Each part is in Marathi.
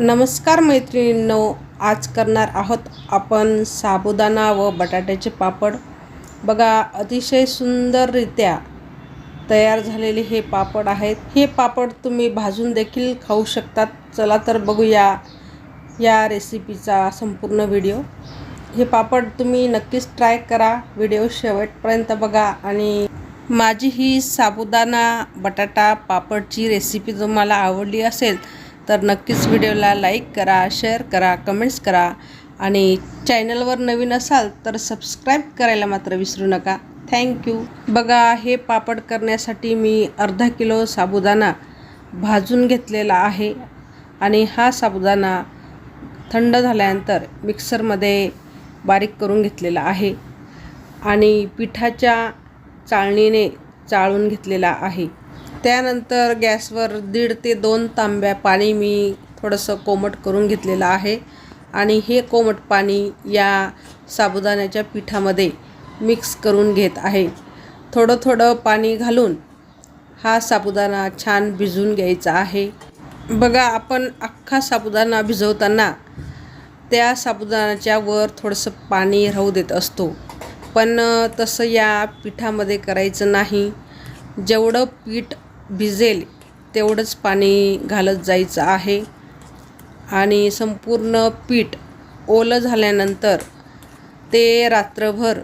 नमस्कार मैत्रिणींनो आज करणार आहोत आपण साबुदाणा व बटाट्याचे पापड. बघा अतिशय सुंदररित्या तयार झालेले हे पापड आहेत. हे पापड तुम्ही भाजून देखील खाऊ शकतात. चला तर बघूया या रेसिपीचा संपूर्ण व्हिडिओ. हे पापड तुम्ही नक्कीच ट्राय करा. व्हिडिओ शेवटपर्यंत बघा आणि माझी ही साबुदाणा बटाटा पापडची रेसिपी तुम्हाला आवडली असेल तर नक्कीच व्हिडिओला लाईक करा शेअर करा कमेंट्स करा आणि चॅनलवर नवीन असाल तर सबस्क्राईब करायला मात्र विसरू नका. थँक्यू बघा हे पापड करण्यासाठी मी अर्धा किलो साबुदाणा भाजून घेतलेला आहे आणि हा साबुदाणा थंड झाल्यानंतर मिक्सरमध्ये बारीक करून घेतलेला आहे आणि पिठाच्या चाळणीने चाळून घेतलेला आहे. त्यानंतर गॅसवर दीड ते दोन तांब्या पाणी मी थोडंसं कोमट करून घेतलेलं आहे. आणि हे कोमट पाणी या साबुदाण्याच्या पिठामध्ये मिक्स करून घेत आहे. थोडं थोडं पाणी घालून हा साबुदाणा छान भिजवून घ्यायचा आहे. बघा आपण अख्खा साबुदाणा भिजवताना त्या साबुदाण्याच्या वर थोडंसं पाणी राहू देत असतो. पण तसं या पिठामध्ये करायचं नाही. जेवढं पीठ भिजेल तेवढंच पाणी घालत जायचं आहे. आणि संपूर्ण पीठ ओलं झाल्यानंतर ते रात्रभर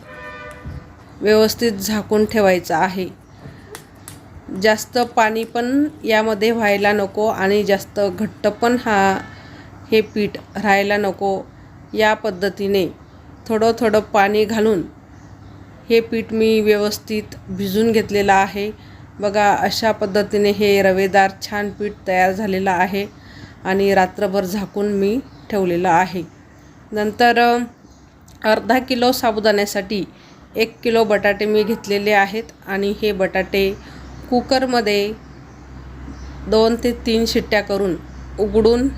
व्यवस्थित झाकून ठेवायचं आहे. जास्त पाणी पण यामध्ये व्हायला नको आणि जास्त घट्ट पण हा हे पीठ राहायला नको. या पद्धतीने थोडं थोडं पाणी घालून हे पीठ मी व्यवस्थित भिजून घेतलेलं आहे. बघा अशा पद्धतीने हे रवेदार छान पीठ तयार झालेलं आहे आणि रात्रभर झाकून मी ठेवलेलं आहे. नंतर अर्धा किलो साबुदाण्यासाठी एक किलो बटाटे मी घेतलेले आहेत आणि हे बटाटे कुकरमध्ये दोन ते तीन शिट्ट्या करून उघडून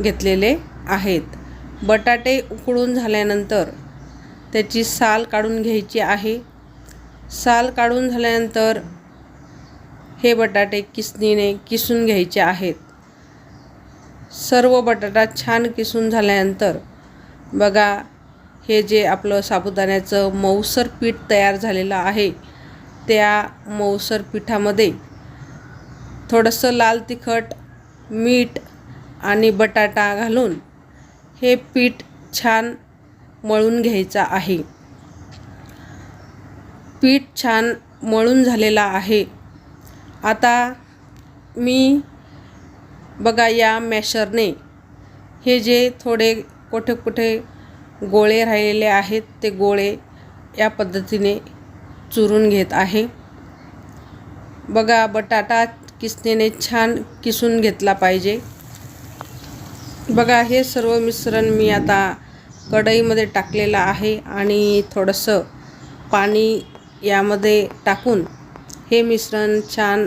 घेतलेले आहेत. बटाटे उकळून झाल्यानंतर त्याची साल काढून घ्यायची आहे. साल काढून झाल्यानंतर हे बटाटे किसणीने किसून घ्यायचे आहेत. सर्व बटाटा छान किसून झाल्यानंतर बघा हे जे आपलं साबुदाण्याचं मऊसर पीठ तयार झालेलं आहे त्या मऊसर पिठामध्ये थोडंसं लाल तिखट मीठ आणि बटाटा घालून हे पीठ छान मळून घ्यायचं आहे. पीठ छान मळून झालेलं आहे. आता मी बघा या मॅशरने हे जे थोडे कुठे कुठे गोळे राहिलेले आहेत ते गोळे या पद्धतीने चुरून घेत आहे. बघा बटाटा किसणीने छान किसून घेतला पाहिजे. बघा हे सर्व मिश्रण मी आता कढईमध्ये टाकलेलं आहे आणि थोडंसं पाणी यामध्ये टाकून हे मिश्रण छान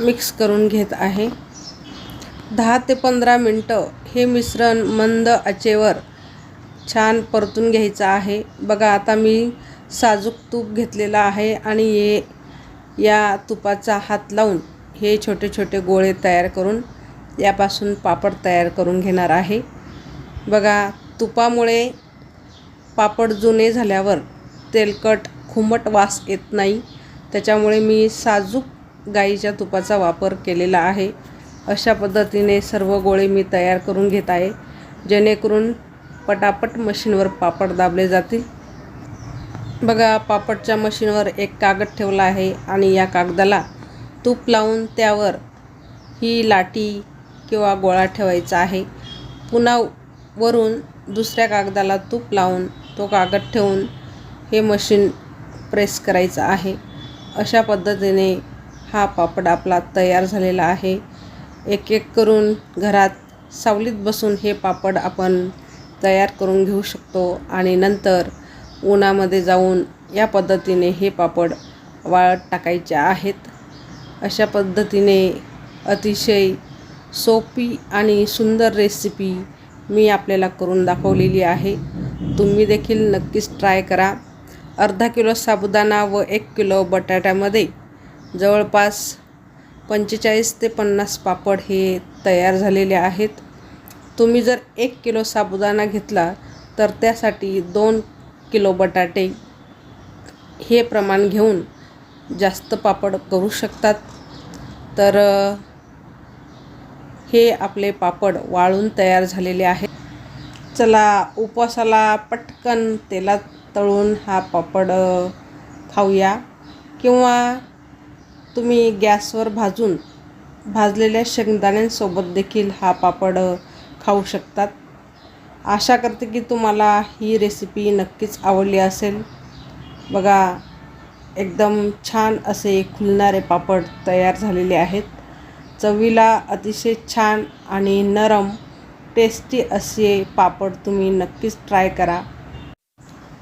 मिक्स करून घेत आहे. दहा ते पंधरा मिनटं हे मिश्रण मंद आचेवर छान परतून घ्यायचं आहे. बघा आता मी साजूक तूप घेतलेलं आहे आणि हे या तुपाचा हात लावून हे छोटे छोटे गोळे तयार करून यापासून पापड तयार करून घेणार आहे. बघा तुपामुळे पापड जुने झाल्यावर तेलकट खुमट वास येत नाही. त्याच्यामुळे मी साजूक गाईच्या तुपाचा वापर केलेला आहे. अशा पद्धतीने सर्व गोळे मी तयार करून घेत आहे. जेणेकरून पटापट मशीनवर पापड दाबले जातील. बघा पापडच्या मशीनवर एक कागद ठेवला आहे आणि या कागदाला तूप लावून त्यावर ही लाटी किंवा गोळा ठेवायचा आहे. पुन्हा वरून दुसऱ्या कागदाला तूप लावून तो कागद ठेवून हे मशीन प्रेस करायचं आहे. अशा पद्धतीने हा पापड आपला तयार झालेला आहे. एक एक करून घरात सावलीत बसून हे पापड आपण तयार करून घेऊ शकतो आणि नंतर उन्हामध्ये जाऊन या पद्धतीने हे पापड वाळत टाकायचे आहेत. अशा पद्धतीने अतिशय सोपी आणि सुंदर रेसिपी मी आपल्याला करून दाखवलेली आहे. तुम्ही देखील नक्कीच ट्राय करा. अर्धा किलो साबुदाणा व एक किलो बटाट्यामध्ये. जवळपास पंचेचाळीस ते पन्नास पापड हे तयार झालेले आहेत. तुम्ही जर एक किलो साबुदाणा घेतला तर त्यासाठी दोन किलो बटाटे हे प्रमाण घेऊन जास्त पापड करू शकतात. तर हे आपले पापड वाळून तयार झालेले आहेत. चला उपवासाला पटकन तेलात तळून हा पापड खाऊया. किंवा तुम्ही गॅसवर भाजून भाजलेल्या शेंगदाण्यांसोबत देखील हा पापड खाऊ शकतात. आशा करते की तुम्हाला ही रेसिपी नक्कीच आवडली असेल. बघा एकदम छान असे खुलणारे पापड तयार झालेले आहेत. चवीला अतिशय छान आणि नरम टेस्टी असे पापड तुम्ही नक्कीच ट्राय करा.